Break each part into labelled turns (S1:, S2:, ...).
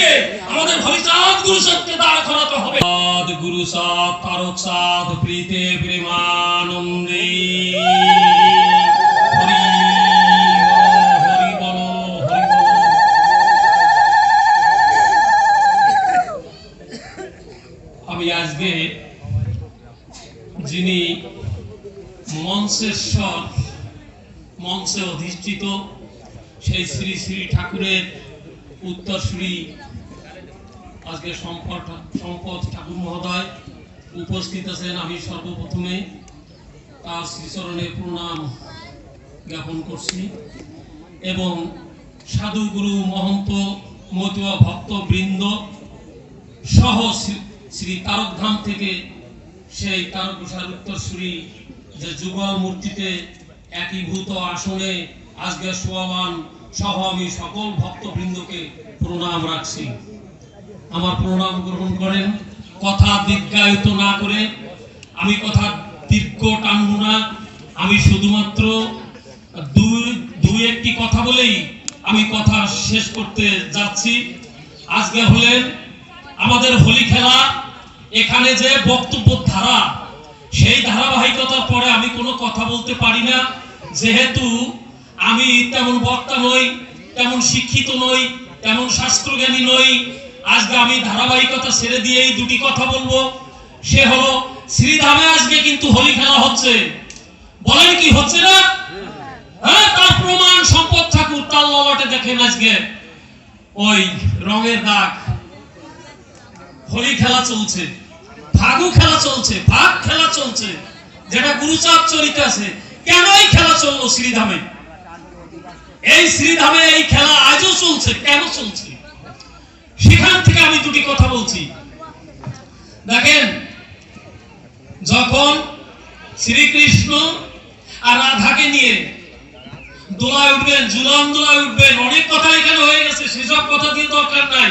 S1: দিয়ে আমাদের ভবিষ্যৎ গুরুসত্বে দাঁড় করাতে হবে। গুরু সাদ, তারক সাদ, প্রীতে প্রেমানন্দে। যিনি মঞ্চেশ্বর, মঞ্চে অধিষ্ঠিত সেই শ্রী শ্রী ঠাকুরের উত্তরসূরি আজকে সম্পদ সম্পদ ঠাকুর মহোদয় উপস্থিত আছেন আমি সর্বপ্রথমে। তার শ্রীচরণে প্রণাম জ্ঞাপন করছি। এবং সাধুগুরু মহন্ত মতুয়া ভক্তবৃন্দ সহ শ্রী- তারকধাম থেকে সেই তারকঘোষার উত্তরসূরি যে যুগল মূর্তিতে একীভূত আসনে আজকে সোয়ামান সহ আমি সকল ভক্তবৃন্দকে প্রণাম রাখছি। আমার প্রণাম গ্রহণ করেন। কথা দীর্ঘায়িত না করে, আমি কথা দীর্ঘ টানব না। আমি শুধুমাত্র দুই দুই একটি কথা বলেই আমি কথা শেষ করতে যাচ্ছি। আজকে হলেন আমাদের হোলি খেলা। এখানে যে বক্তব্য ধারা, সেই ধারাবাহিকতার পরে আমি কোনো কথা বলতে পারি না। যেহেতু আমি তেমন বক্তা নই, তেমন শিক্ষিত নই, তেমন শাস্ত্রজ্ঞানী নই। আজকে আমি ধারাবাহিকতা ছেড়ে দিয়েই দুটি কথা বলব। সে হলো, শ্রীধামে আজকে কিন্তু হোলি খেলা হচ্ছে। বলেন কি হচ্ছে না? হ্যাঁ তার প্রমাণ সম্পদ ঠাকুর তার ললাটে দেখেন আজকে। ওই রঙের দাগ। হোলি খেলা চলছে। ফাগু খেলা চলছে, ভাগ খেলা চলছে। যেটা গুরুচাপ চরিত আছে। কেন এই খেলা চলল শ্রীধামে? এই শ্রীধামে এই খেলা আজও চলছে, কেন চলছে? সেখান থেকে আমি দুটি কথা বলছি। দেখেন, যখন শ্রীকৃষ্ণ আর রাধাকে নিয়ে দোলায় উঠবেন জুলন দোলায় উঠবেন, অনেক কথা এখানে হয়ে গেছে, সেসব কথা দিয়ে দরকার নাই।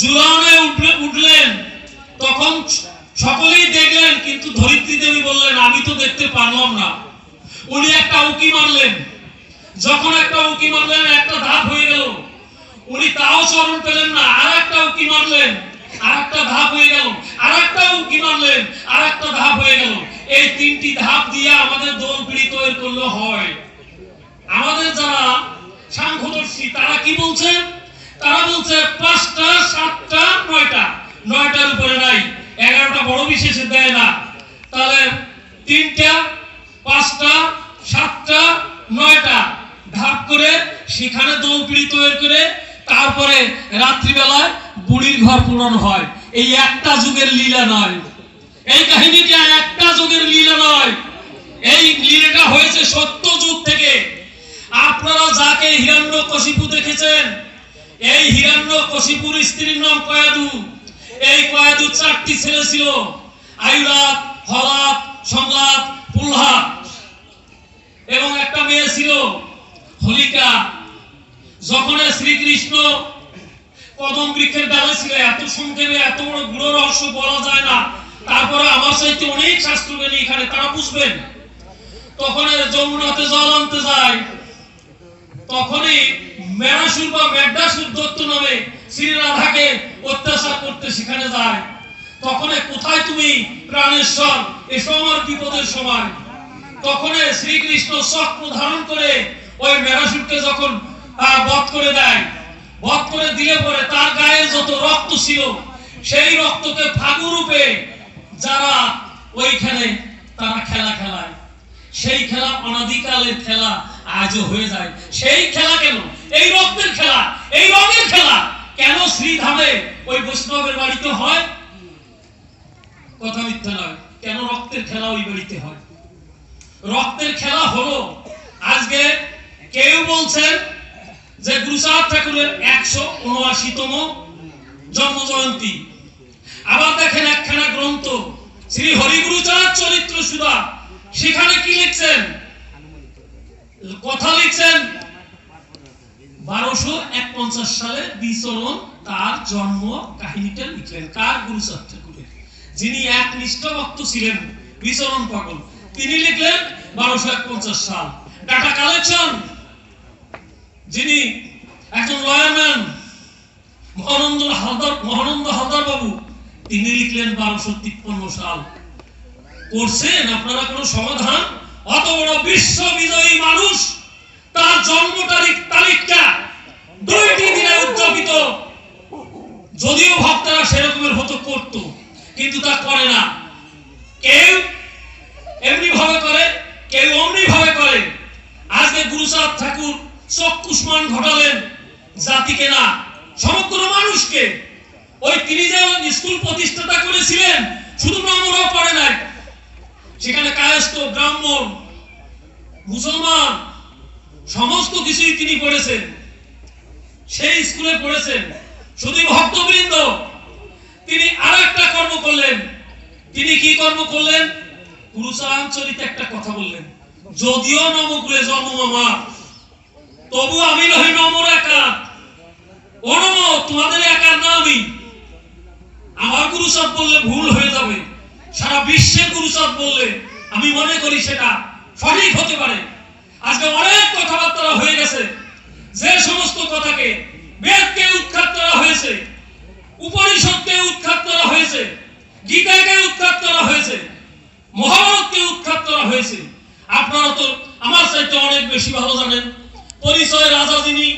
S1: জুলনে উঠলে, উঠলেন, তখন সকলেই দেখলেন, কিন্তু ধরিত্রী দেবী বললেন, আমি তো দেখতে পারলাম না। উনি একটা উকি মারলেন। যখন একটা উকি মারলেন, একটা ধাপ হয়ে গেল। উনি তাও স্মরণ পেলেন না আর একটা উকি মারলেন আর একটা ধাপ হয়ে গেল আর একটা উকি মারলেন আর একটা ধাপ হয়ে গেল। এই তিনটি ধাপ দিয়ে আমাদের দোল পিড়ি তৈরি করলে হয়। আমাদের যারা সাংখ্যদর্শী, তারা কি বলছেন তারা বলছে, পাঁচটা, সাতটা, নয়টা। নয়টার উপরে নাই, এগারোটা বড় বিশেষে দেয় না। তাহলে তিনটা, পাঁচটা, সাতটা, নয়টা। ধাপ করে সেখানে দোল পিড়ি তৈরি করে তারপরে রাত্রিবেলায় বুড়ির ঘর পূরণ হয়। এই একটা যুগের লীলা নয়। এই কাহিনীটা একটা যুগের লীলা নয়, এই লীলাটা হয়েছে সত্য যুগ থেকে। আপনারা যাকে হিরণ্য কশিপু দেখেছেন, এই হিরণ্য কশিপুর স্ত্রীর নাম কয়াদু। এই কয়াদু চারটি ছেলে ছিল আয়ুরাত হলাত সংলাপ পুলহাত। এবং একটা মেয়ে ছিল হোলিকা, যখন শ্রীকৃষ্ণ কদম বৃক্ষের ডালে ছিল এত সংক্ষেপে, এত বড় গুড়ো রহস্য বলা যায় না। তারপরে আমার সাহিত্য অনেক শাস্ত্রজ্ঞানী এখানে, তারা বুঝবেন। তখন যমুনাতে জল আনতে যায়। তখনই মেরাসুর বা মেঘাসুর দত্ত নামে শ্রী রাধাকে অত্যাচার করতে সেখানে যায়। তখন কোথায় তুমি, প্রাণেশ্বর? এসো আমার বিপদের সময়। তখন শ্রীকৃষ্ণ চক্র ধারণ করে ওই মেরাসুরকে যখন বধ করে দেয়, বধ করে দিলে পরে তার গায়ে যত রক্ত ছিল, সেই রক্তকে ফাগু রূপে যারা ওইখানে তারা খেলা খেলায়। সেই খেলা অনাদিকালের খেলা আজও হয়ে যায়। সেই খেলা কেন? এই রক্তের খেলা, এই রঙের খেলা কেন শ্রীধামে ওই বৈষ্ণবের বাড়িতে হয়? কথা মিথ্যা নয়। কেন রক্তের খেলা ওই বাড়িতে হয়? রক্তের খেলা হলো আজকে কেউ বলছেন যে গুরুচাঁদ ঠাকুরের একশো উনআশিতম জন্ম জয়ন্তী আবার দেখেন একখানা গ্রন্থ, শ্রী হরিগুরুচাঁদ চরিত্র সুধা সেখানে কি লিখছেন? কথা লিখছেন, বারোশো এক পঞ্চাশ সালে বিচরণ তার জন্ম কাহিনীটা লিখলেন। কার গুরুচাঁদ ঠাকুরের? যিনি এক নিষ্ঠ ভক্ত ছিলেন, বিচরণ পাগল। তিনি লিখলেন বারোশো এক পঞ্চাশ সাল। Data collection. যিনি একজন লয়ারম্যান মহানন্দ হালদার মহানন্দ হালদার বাবু, তিনি লিখলেন বারোশো তিপ্পান্ন সাল। করছেন, আপনারা কোনো সমাধান? অত বড় বিশ্ব বিজয়ী মানুষ, তার জন্ম তারিখ তারিখটা দুইটি দিনে উদযাপিত। যদিও ভক্তরা সেরকমের হতো করত, কিন্তু তা করে না। কেউ এমনি ভাবে করে, কেউ অমনি ভাবে করে। আজকে গুরুচাঁদ ঠাকুর চক্ষুষ্মান ঘটালেন জাতিকে না, সমগ্র মানুষকে। ওই তিনি যে স্কুল প্রতিষ্ঠাতা করেছিলেন, শুধু ব্রাহ্মণরাও পড়ে নাই। সেখানে কায়স্থ, ব্রাহ্মণ, মুসলমান, সমস্ত কিছুই তিনি পড়েছেন সেই স্কুলে পড়েছেন। শুধু ভক্তবৃন্দ। তিনি আর একটা কর্ম করলেন। তিনি কি কর্ম করলেন? গুরুচরাঞ্চলিতে একটা কথা বললেন। যদিও নমকুলে জন্ম আমার তবু আমি নহি নমর একার ও তোমাদের একার না আমি। আমার গুরুচাঁদ বললে ভুল হয়ে যাবে। সারা বিশ্বে গুরুচাঁদ বললে, আমি মনে করি সেটা সঠিক হতে পারে। আজকে অনেক কথাবার্তা হয়ে গেছে। যে সমস্ত কথাকে বেদকে উৎখাত করা হয়েছে, উপনিষদকে উৎখাত করা হয়েছে, গীতাকে উৎখাত করা হয়েছে, মহাভারতকে উৎখাত করা হয়েছে। আপনারা তো আমার চাইতে অনেক বেশি ভালো জানেন। পরিচয় রাজা যিনি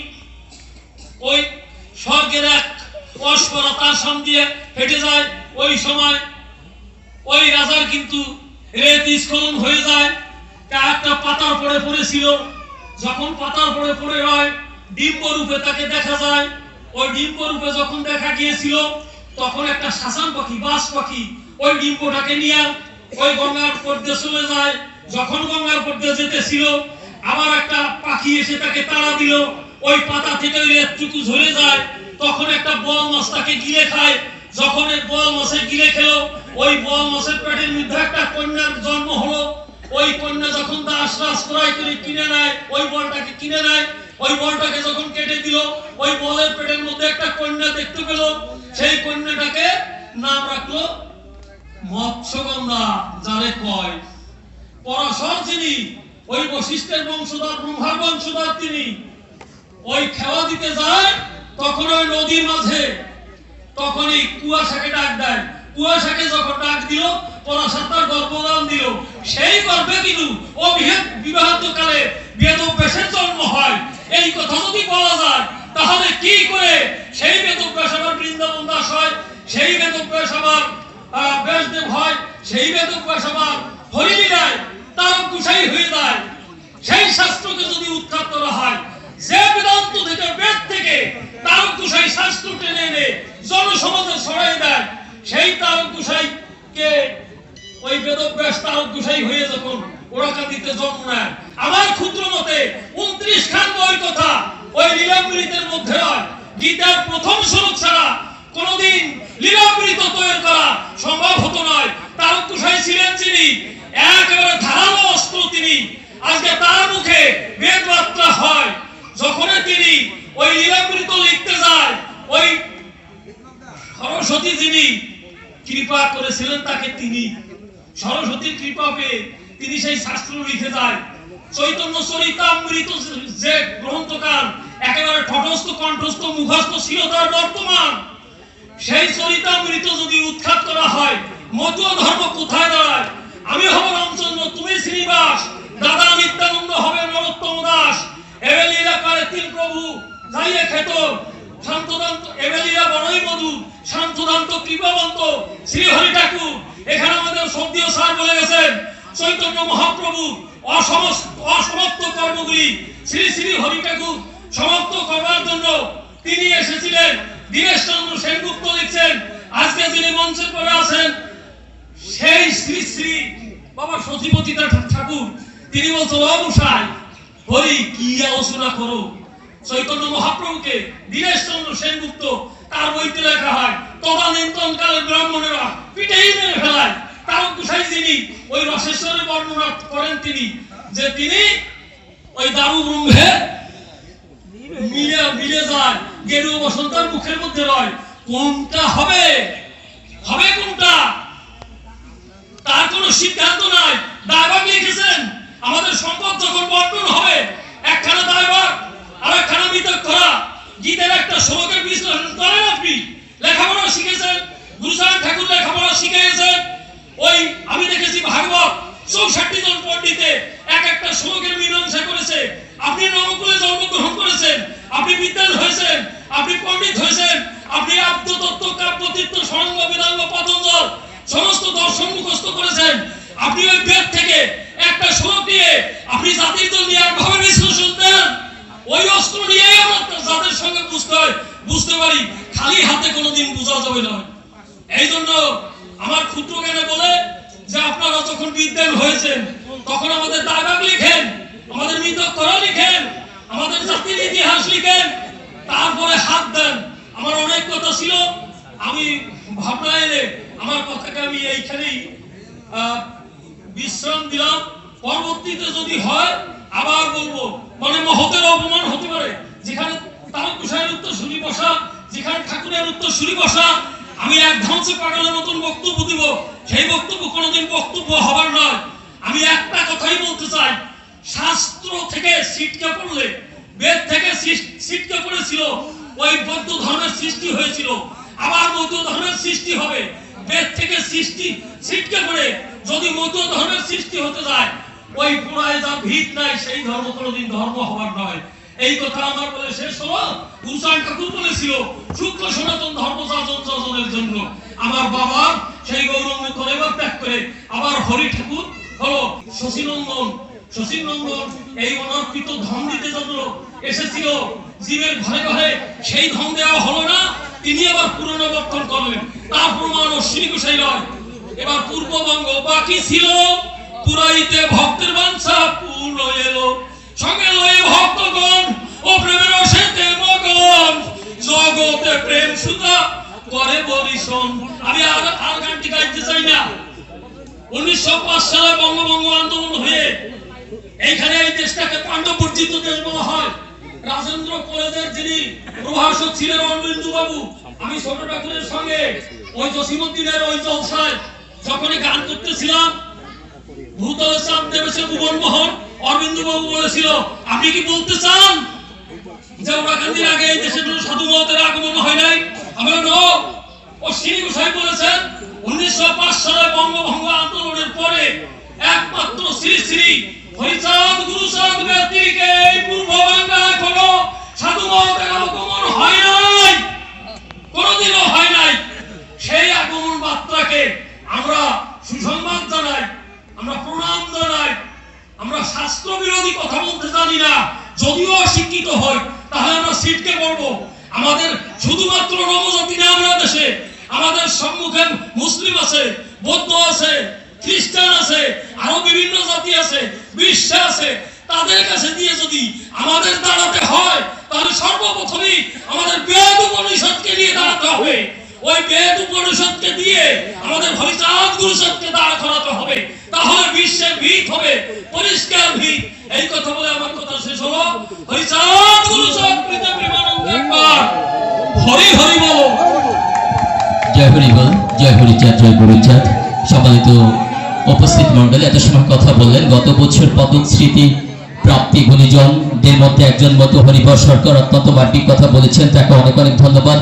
S1: ওই স্বর্গের এক পরস্পরা তার সামনে দিয়ে হেঁটে যায়। ওই সময় ওই রাজার কিন্তু রেত স্খলন হয়ে যায়। তা একটা পাতার পড়ে পড়েছিল। যখন পাতার পড়ে পড়ে হয়, ডিম্ব রূপে তাকে দেখা যায়। ওই ডিম্ব রূপে যখন দেখা গিয়েছিল, তখন একটা শাসান পাখি, বাস পাখি ওই ডিম্বটাকে নিয়ে ওই গঙ্গার উপর দিয়ে চলে যায়। যখন গঙ্গার উপর দিয়ে যেতেছিল আবার একটা পাখি এসে তাকে তাড়া দিল। ওই পাতা থেকে ওই রেতটুকু ঝরে যায়। তখন একটা বল মাছ তাকে গিলে খায়। যখন এই বল মাছে গিলে খেলো, ওই বল মাছের পেটের মধ্যে একটা কন্যার জন্ম হলো। ওই কন্যা যখন দাস রাস ক্রয় করে কিনে নেয়, ওই বলটাকে কিনে নেয়। ওই বলটাকে যখন কেটে দিল, ওই বলের পেটের মধ্যে একটা কন্যা দেখতে পেল। সেই কন্যাটাকে নাম রাখল মৎস্যগন্ধা, যারে কয়। পরাশর যিনি ওই বশিষ্ঠের বংশধর ব্রহ্মার বংশধর তিনি। ওই খেলা দিতে যায় তখন ওই নদীর মাঝে। তখনই কুয়াশাকে ডাক দেয়। কুয়াশাকে যখন ডাক দিল পরাশর তার গর্ভদান দিল। সেই গর্ভে কিন্তু ও বিবাহিত কালে বেদব্যাসের জন্ম হয়। এই কথা যদি বলা যায় তাহলে কি করে সেই বেদব্যাস আবার বৃন্দাবন দাস হয় সেই আবার আহ, ব্যাসদেব হয় সেই বেদব্যাস আবার হরিলীলায় তার কুশাই হয়ে যায়। সেই শাস্ত্রকে যদি উৎখাত করা হয়, যে বেদান্ত থেকে বেদ থেকে তারক গোসাই শাস্ত্র টেনে এনে জনসমাজে ছড়াই দেয়, সেই তারক গোসাই ওই বেদব্যাস তারক গোসাই হয়ে যখন ওরাকান্দিতে জন্ম নেয়, আমার ক্ষুদ্র মতে উনত্রিশ খান বই কথা ওই লীলামৃতের মধ্যে হয় গীতার প্রথম শ্লোক ছাড়া কোনদিন লীলামৃত তৈরি করা সম্ভব হতো নয়। তারক গোসাই ছিলেন যিনি একেবারে ধারালো অস্ত্র তিনি। আজকে তার মুখে বেদ বার্তা হয়। যখন তিনি ওই লীলামৃত লিখতে যায়, ওই সরস্বতী যিনি কৃপা করেছিলেন তাকে তিনি। সরস্বতীর কৃপা পেয়ে তিনি সেই শাস্ত্র লিখে যায়। চৈতন্য চরিতামৃত যে গ্রন্থকার, একেবারে ঠটস্থ, কণ্ঠস্থ, মুখস্থ ছিল তার বর্তমান। সেই চরিতামৃত যদি উৎখাত করা হয় মতুয়া ধর্ম কোথায় দাঁড়ায়? আমি হব রামচন্দ্র, তুমি শ্রীনিবাস। দাদা নিত্যানন্দ হবে নরোত্তম দাস। এবেলিয়া করে তিন প্রভু যাইয়ে খেত শান্তদান্ত এবেলিয়া বড়ই মধু। শান্তদান্ত কৃপাবন্ত শ্রী হরি ঠাকুর। এখানে আমাদের সর্দীয় স্যার বলে গেছেন, চৈতন্য মহাপ্রভু, অসমস্ত অসমাপ্ত কর্মগুলি শ্রী শ্রী হরি ঠাকুর সমাপ্ত করবার জন্য তিনি এসেছিলেন। দীনেশ চন্দ্র সেনগুপ্ত লিখছেন, আজকে যিনি মঞ্চের পরে আছেন, সেই শ্রী শ্রী বাবা সতীপতি ঠাকুর। তিনি বলছেন অবসায় হরি, কি আলোচনা করো? চৈতন্য মহাপ্রভুকে দীনেশ চন্দ্র সেনগুপ্ত তার বইতে লেখা হয় তদানীন্তন কালে ব্রাহ্মণেরা পিঠেই মেরে ফেলায়। তার কুসাই যিনি ওই রসেশ্বরের বর্ণনা করেন তিনি, যে তিনি ওই দারু ব্রহ্মে মিলে মিলে যায় গেরু বসন্তার মুখের মধ্যে রয়। কোনটা হবে? হবে কোনটা? তার কোনো সিদ্ধান্ত নাই। দায়ভাগ লিখেছেন আমাদের সম্পদ যখন বন্টন হবে, একখানা দায়ভাগ আর একখানা বিতক করা। গীতের একটা শ্লোকের বিশ্লেষণ করেন আপনি। লেখাপড়া শিখেছেন। গুরুসাহেব ঠাকুর লেখাপড়া শিখিয়েছেন ওই আমি দেখেছি ভাগবত চৌষট্টি জন পণ্ডিতে এক একটা শ্লোকের মীমাংসা করেছে। আপনি নবকুলে জন্মগ্রহণ করেছেন। আপনি বিদ্যান হয়েছেন। আপনি পণ্ডিত হয়েছেন। আপনি আব্দতত্ত্ব কাব্যতীর্থ সরঙ্গ বেদাঙ্গ পতঞ্জল সমস্ত দর্শন মুখস্থ করেছেন আপনি ওই বেদ থেকে একটা শ্লোক নিয়ে আপনি জাতির দল নিয়ে একভাবে বিশ্লেষণ দেন ওই অস্ত্র নিয়েই আমরা যাদের সঙ্গে বুঝতে হয় বুঝতে পারি খালি হাতে কোনোদিন বোঝা যাবে না এই জন্য আমার ক্ষুদ্র জ্ঞানে বলে যে আপনারা যখন বিদ্যান হয়েছেন তখন আমাদের দাগাগ লিখেন আমাদের মৃতকরা লিখেন আমাদের জাতির ইতিহাস লিখেন তারপরে হাত দেন আমার অনেক কথা ছিল আমি ভাবনা এলে আমার কথাকে আমি এইখানেই বিশ্রাম দিলাম। পরবর্তীতে যদি হয়, আবার বলব মানে মহতের অপমান হতে পারে। যেখানে তারক গোসাইয়ের উত্তর শুনি বসা, যেখানে ঠাকুরের উত্তর শুনি বসা, আমি এক ধ্বংসে পাগলের মতন বক্তব্য দিব। সেই বক্তব্য কোনোদিন বক্তব্য হবার নয়। আমি একটা কথাই বলতে চাই, শাস্ত্র থেকে সিটকে পড়লে, বেদ থেকে সিটকে পড়েছিল, ওই বৌদ্ধ ধর্মের সৃষ্টি হয়েছিল। আবার বৌদ্ধ ধর্মের সৃষ্টি হবে। বেদ থেকে সৃষ্টি ছিটকে পড়ে। যদি মধ্য ধর্মের সৃষ্টি হতে যায়, ওই পুরায় যা ভিত নাই, সেই ধর্ম কোনোদিন ধর্ম হবার নয়। এই কথা আমার বলে শেষ হলো। গুরুসান ঠাকুর বলেছিল, শুক্ল সনাতন ধর্ম যাজনের জন্য। আমার বাবা সেই গৌরঙ্গ কলেবার ত্যাগ করে। আবার হরি ঠাকুর হলো শশীনন্দন। শশীনন্দন এই অনর্পিত ধন দিতে জন্য এসেছিল। জীবের ঘরে ঘরে সেই ধন দেওয়া হলো না। তিনি আবার পুনরাবর্তন করলেন। তার প্রমাণ অশ্বিনী গোসাই নয় এবার পূর্ববঙ্গ বাকি ছিল। পুরাইতে ভক্তের বাঞ্ছা পূর্ণ এলো। সঙ্গে লয়ে ভক্তগণ, ও প্রেমের অসেতে মগন। জগতে প্রেম সুতা করে বরিশন আমি আর আর গানটি গাইতে চাই না। উনিশশো পাঁচ সালে বঙ্গভঙ্গ আন্দোলন হয়ে এইখানে এই দেশটাকে পাণ্ডবর্জিত দেশ বলা হয়। রাজেন্দ্র কলেজের যিনি প্রভাষক ছিলেন অরবিন্দু বাবু আমি ছোট ঠাকুরের সঙ্গে ওই জসিমুদ্দিনের ওই জলসায় যখনই গান করতেছিলাম, ভূতল চাঁদ দেবেছে ভুবন মোহন অরবিন্দু বাবু বলেছিল, আপনি কি বলতে চান যে আগে এই কোনো সাধু আগমন হয় নাই? আমরা গোসাই বলেছেন, উনিশশো পাঁচ সালে বঙ্গভঙ্গ আন্দোলনের পরে একমাত্র শ্রী শ্রী হরিচাঁদ গুরুচাঁদ ব্যক্তিকে পূর্ব বাংলায় আগমন হয় নাই। কোনোদিনও হয় নাই। সেই আগমন মাত্রাকে আমরা সুসংবাদ জানাই, আমরা প্রণাম জানাই, আমরা শাস্ত্র বিরোধী কথা বলতে জানি না, যদিও শিক্ষিত হই তাহলে আমরা সিটকে পড়ব। আমাদের শুধুমাত্র নবজাতি না আমরা দেশে আমাদের সম্মুখে মুসলিম আছে, বৌদ্ধ আছে, খ্রিস্টান আছে, আরও বিভিন্ন জাতি আছে, বিশ্ব আছে তাদের কাছে দিয়ে যদি আমাদের দাঁড়াতে হয়, তাহলে সর্বপ্রথমেই আমাদের বেদ উপনিষদকে নিয়ে দাঁড়াতে হবে। ওই বেদ উপনিষদকে দিয়ে আমাদের হরিচাঁদ গুরুসদকে দাঁড়া করাতে হবে। তাহলে বিশ্বের ভিত হবে, পরিষ্কার ভিত। এই কথা বলে আমার কথা শেষ হলো। হরিচাঁদ গুরুসদ প্রীতি প্রেমানন্দ একবার। হরি হরি বলো।
S2: জয় হরি বল, জয় হরিচাঁদ জয় গুরুচাঁদ সম্মানিত উপস্থিত মন্ডলী এত সময় কথা বললেন, গত বছর পদক স্মৃতি প্রাপ্তি গুণীজনদের মধ্যে একজন মতো হরিবর সরকার অত্যন্ত বাড়তি কথা বলেছেন, তাকে অনেক অনেক ধন্যবাদ।